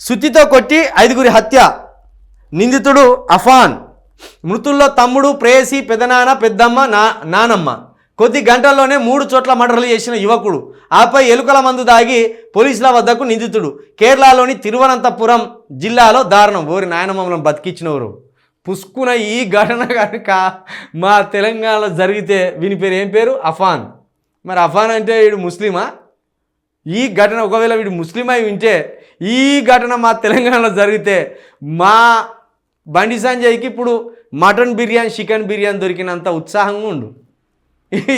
సుత్తితో కొట్టి ఐదుగురి హత్య. నిందితుడు అఫాన్. మృతుల్లో తమ్ముడు ప్రేయసి పెదనాన్న పెద్దమ్మ నా నానమ్మ. కొద్ది గంటల్లోనే మూడు చోట్ల మర్డర్లు చేసిన యువకుడు. ఆపై ఎలుకల మందు దాగి పోలీసుల వద్దకు నిందితుడు. కేరళలోని తిరువనంతపురం జిల్లాలో దారుణం. ఓరి నాయనమ్మలను బతికించినవరు పుష్కున ఈ ఘటన కనుక మా తెలంగాణలో జరిగితే వీని పేరు ఏం పేరు? అఫాన్. మరి అఫాన్ అంటే వీడు ముస్లిమా? ఈ ఘటన ఒకవేళ వీడు ముస్లిం అయి ఉంటే ఈ ఘటన మా తెలంగాణలో జరిగితే మా బండి సంజయ్కి ఇప్పుడు మటన్ బిర్యానీ చికెన్ బిర్యానీ దొరికినంత ఉత్సాహంగా ఉండు.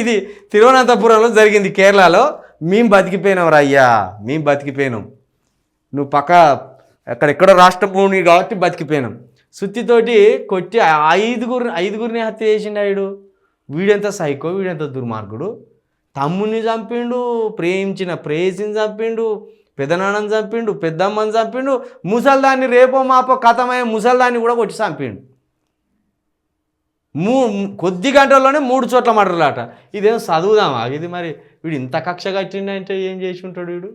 ఇది తిరువనంతపురంలో జరిగింది కేరళలో. మేము బతికిపోయినాం రయ్యా మేము బతికిపోయినాం. నువ్వు పక్క ఎక్కడెక్కడో రాష్ట్ర భూమి కాబట్టి బతికిపోయినాం. సుత్తితోటి కొట్టి ఐదుగురు ఐదుగురిని హత్య చేసిండు ఆయుడు. వీడెంత సైకో వీడెంత దుర్మార్గుడు? తమ్ముని చంపిండు ప్రేమించిన ప్రేయసిని చంపిండు పెదనాన్నని చంపిండు పెద్దమ్మని చంపిండు ముసల్దాన్ని రేపో మాపో కథమయ్యే ముసల్దాన్ని కూడా కొట్టి చంపిండు. మూ కొద్ది గంటల్లోనే మూడు చోట్ల మర్డర్లాట ఇదేం చదువుదామా? ఇది మరి వీడు ఇంత కక్ష కట్టిండంటే ఏం చేసి ఉంటాడు వీడు?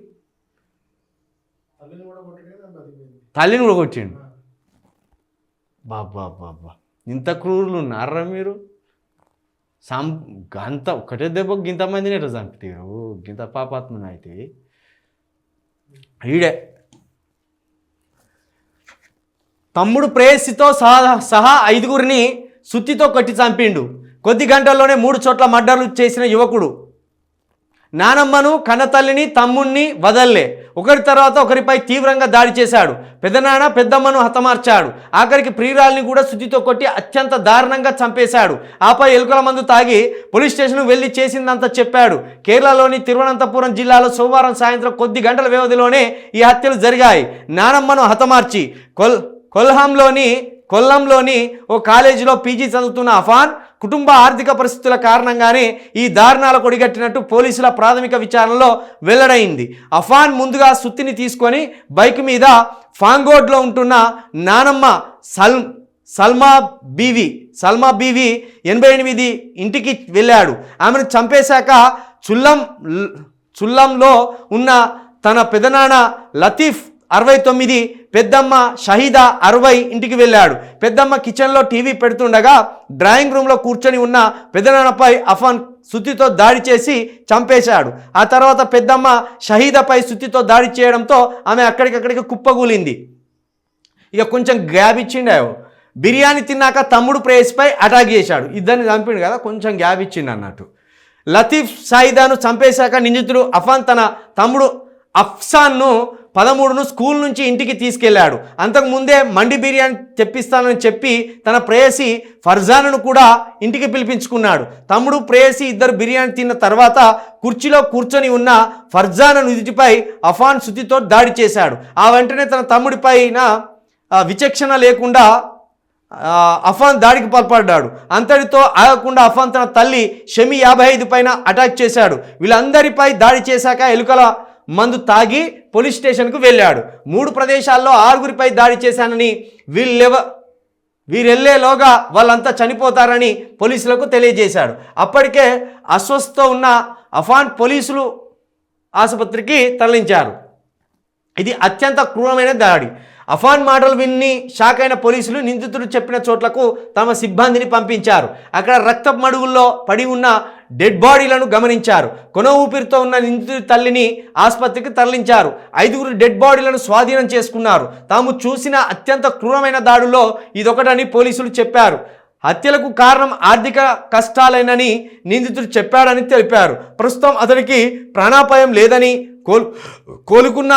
తల్లిని కూడా కొట్టిండు. బాబా బాబా. ఇంత క్రూరులు ఉన్నారా మీరు? సం గంత ఒకటే దెబ్బ గింతమందిని ఎట్లా చంపుతారు? గింత పాపాత్మని అయితే. ఈడే. తమ్ముడు ప్రేయసితో సహా సహా ఐదుగురిని సుత్తితో కొట్టి చంపిండు. కొద్ది గంటల్లోనే మూడు చోట్ల మర్డర్లు చేసిన యువకుడు. నానమ్మను కన్నతల్లిని తమ్ముణ్ణి వదల్లే. ఒకరి తర్వాత ఒకరిపై తీవ్రంగా దాడి చేశాడు. పెదనాన్న పెద్దమ్మను హతమార్చాడు. ఆఖరికి ప్రియురాల్ని కూడా శుద్ధితో కొట్టి అత్యంత దారుణంగా చంపేశాడు. ఆపై ఎలుకల మందు తాగి పోలీస్ స్టేషన్ వెళ్ళి చేసిందంతా చెప్పాడు. కేరళలోని తిరువనంతపురం జిల్లాలో సోమవారం సాయంత్రం కొద్ది గంటల వ్యవధిలోనే ఈ హత్యలు జరిగాయి. నానమ్మను హతమార్చి కొల్ కొల్హాంలోని కొల్లంలోని ఓ కాలేజీలో పీజీ చదువుతున్న అఫాన్ కుటుంబ ఆర్థిక పరిస్థితుల కారణంగానే ఈ దారుణాల కొడిగట్టినట్టు పోలీసుల ప్రాథమిక విచారణలో వెల్లడైంది. అఫాన్ ముందుగా సుత్తిని తీసుకొని బైక్ మీద ఫాంగోడ్లో ఉంటున్న నానమ్మ సల్ సల్మా బీవి సల్మా బీవి ఎనభై ఎనిమిది ఇంటికి వెళ్ళాడు. ఆమెను చంపేశాక చుల్లం చుల్లంలో ఉన్న తన పెదనాన్న లతీఫ్ అరవై తొమ్మిది పెద్దమ్మ షహీదా అరవై ఇంటికి వెళ్ళాడు. పెద్దమ్మ కిచెన్లో టీవీ పెడుతుండగా డ్రాయింగ్ రూమ్లో కూర్చొని ఉన్న పెదనాన్నపై అఫాన్ సుత్తితో దాడి చేసి చంపేశాడు. ఆ తర్వాత పెద్దమ్మ షహీదాపై సుత్తితో దాడి చేయడంతో ఆమె అక్కడికక్కడికి కుప్పగూలింది. ఇక కొంచెం గ్యాప్ ఇచ్చిండే బిర్యానీ తిన్నాక తమ్ముడు ప్రేయస్పై అటాక్ చేశాడు. ఇద్దరిని చంపిండు కదా కొంచెం గ్యాప్ ఇచ్చిండు అన్నట్టు. లతీఫ్ సాయిదాను చంపేశాక నిందితుడు అఫాన్ తన తమ్ముడు అఫ్సాన్ను పదమూడును స్కూల్ నుంచి ఇంటికి తీసుకెళ్ళాడు అంతకు ముందే మండి బిర్యానీ తెప్పిస్తానని చెప్పి తన ప్రేయసి ఫర్జాన్ను కూడా ఇంటికి పిలిపించుకున్నాడు. తమ్ముడు ప్రేయసి ఇద్దరు బిర్యానీ తిన్న తర్వాత కుర్చీలో కూర్చొని ఉన్న ఫర్జాన్ నుదిటిపై అఫాన్ శుతితో దాడి చేశాడు. ఆ వెంటనే తన తమ్ముడిపైన విచక్షణ లేకుండా అఫాన్ దాడికి పాల్పడ్డాడు. అంతటితో ఆగకుండా అఫాన్ తన తల్లి షమి యాభై ఐదు పైన అటాక్ చేశాడు. వీళ్ళందరిపై దాడి చేశాక ఎలుకల మందు తాగి పోలీస్ స్టేషన్కు వెళ్ళాడు. మూడు ప్రదేశాల్లో ఆరుగురిపై దాడి చేశానని వీళ్ళెవ వీరెళ్ళేలోగా వాళ్ళంతా చనిపోతారని పోలీసులకు తెలియజేశాడు. అప్పటికే అస్వస్థ ఉన్న అఫాన్ పోలీసులు ఆసుపత్రికి తరలించారు. ఇది అత్యంత క్రూరమైన దాడి. అఫాన్ మాటలు విన్ని షాక్ అయిన పోలీసులు నిందితుడు చెప్పిన చోట్లకు తమ సిబ్బందిని పంపించారు. అక్కడ రక్త మడుగుల్లో పడి ఉన్న డెడ్ బాడీలను గమనించారు. కొన ఊపిరితో ఉన్న నిందితుడి తల్లిని ఆసుపత్రికి తరలించారు. ఐదుగురు డెడ్ బాడీలను స్వాధీనం చేసుకున్నారు. తాము చూసిన అత్యంత క్రూరమైన దాడులో ఇదొకటని పోలీసులు చెప్పారు. హత్యలకు కారణం ఆర్థిక కష్టాలేనని నిందితుడు చెప్పాడని తెలిపారు. ప్రస్తుతం అతనికి ప్రాణాపాయం లేదని కోల్ కోలుకున్న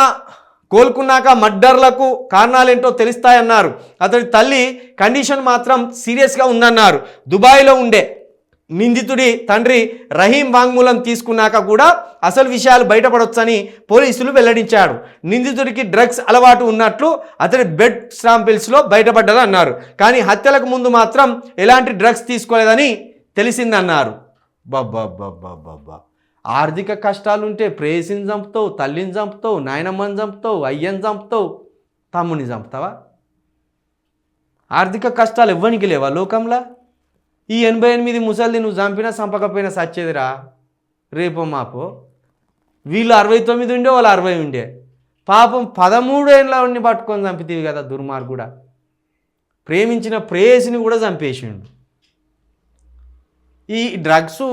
కోలుకున్నాక మర్డర్లకు కారణాలేంటో తెలుస్తాయన్నారు. అతడి తల్లి కండిషన్ మాత్రం సీరియస్గా ఉందన్నారు. దుబాయ్లో ఉండే నిందితుడి తండ్రి రహీం వాంగ్మూలం తీసుకున్నాక కూడా అసలు విషయాలు బయటపడొచ్చని పోలీసులు వెల్లడించాడు నిందితుడికి డ్రగ్స్ అలవాటు ఉన్నట్లు అతడి బెడ్ శాంపిల్స్లో బయటపడ్డదని అన్నారు. కానీ హత్యలకు ముందు మాత్రం ఎలాంటి డ్రగ్స్ తీసుకోలేదని తెలిసిందన్నారు. బాబా ఆర్థిక కష్టాలుంటే ప్రేయసిని చంపుతావు తల్లిని చంపుతావు నాయనమ్మని చంపుతావు అయ్యని చంపుతావు తమ్ముని చంపుతావా? ఆర్థిక కష్టాలు ఎవ్వనికి లేవా లోకంలో? ఈ ఎనభై ఎనిమిది ముసలిది నువ్వు చంపినా చంపకపోయినా సచ్చేదిరా? రేపో మాపో? వీళ్ళు అరవై తొమ్మిది ఉండే వాళ్ళు అరవై ఉండే. పాపం పదమూడు ఏళ్ళని పట్టుకొని చంపితేవి కదా దుర్మార్గుడా. ప్రేమించిన ప్రేయసిని కూడా చంపేసిండు. ఈ డ్రగ్స్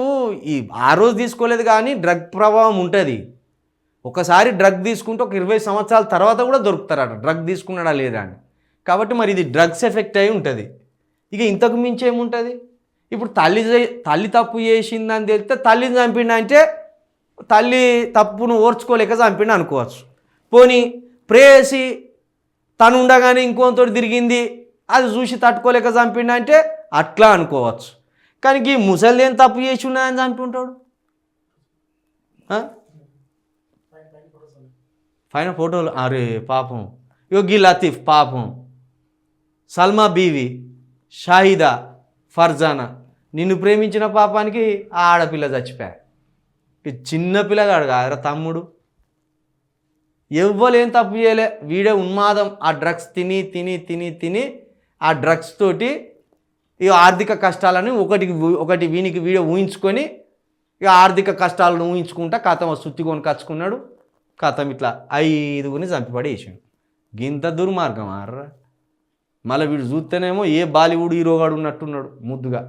ఈ ఆ రోజు తీసుకోలేదు కానీ డ్రగ్ ప్రభావం ఉంటుంది. ఒకసారి డ్రగ్ తీసుకుంటే ఒక ఇరవై సంవత్సరాల తర్వాత కూడా దొరుకుతారట. డ్రగ్ తీసుకున్నాడా లేదా అని. కాబట్టి మరి ఇది డ్రగ్స్ ఎఫెక్ట్ అయి ఉంటుంది. ఇక ఇంతకు మించి ఏముంటుంది? ఇప్పుడు తల్లి తల్లి తప్పు చేసిందని తెలిస్తే తల్లిని చంపిండంటే తల్లి తప్పును ఓర్చుకోలేక చంపిండు అనుకోవచ్చు. పోనీ ప్రేయసి తను ఉండగానే ఇంకోతో తిరిగింది అది చూసి తట్టుకోలేక చంపిండంటే అట్లా అనుకోవచ్చు. కానీ ఈ ముసలి ఏం తప్పు చేసి ఉన్నాయని చంపుంటాడు? పైన ఫోటోలు అరే పాపం. యోగి లతీఫ్ పాపం. సల్మా బీవి షాహిదా ఫర్జానా. నిన్ను ప్రేమించిన పాపానికి ఆ ఆడపిల్ల చచ్చిపోయా. ఈ చిన్న పిల్లగాడు కాదురా తమ్ముడు. ఎవ్వలేం తప్పు చేయలే. వీడే ఉన్మాదం. ఆ డ్రగ్స్ తిని తిని తిని తిని ఆ డ్రగ్స్ తోటి ఇక ఆర్థిక కష్టాలని ఒకటికి ఒకటి వీనికి వీడియో ఊహించుకొని ఇక ఆర్థిక కష్టాలను ఊహించుకుంటా కథం సుత్తికొని కచ్చుకున్నాడు. కథం ఇట్లా ఐదుగురిని చంపిపడేసాడు గింత దుర్మార్గం ఆర్రా. మళ్ళీ వీడు చూస్తేనేమో ఏ బాలీవుడ్ హీరోగాడు ఉన్నట్టున్నాడు ముద్దుగా.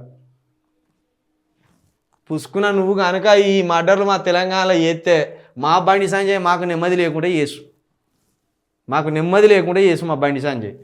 పుసుకున్న నువ్వు కనుక ఈ మర్డర్లు మా తెలంగాణలో చేస్తే మా బండి సంజయ్ మాకు నెమ్మది లేకుండా చేసు. మాకు నెమ్మది లేకుండా చేసు మా బండి సంజయ్.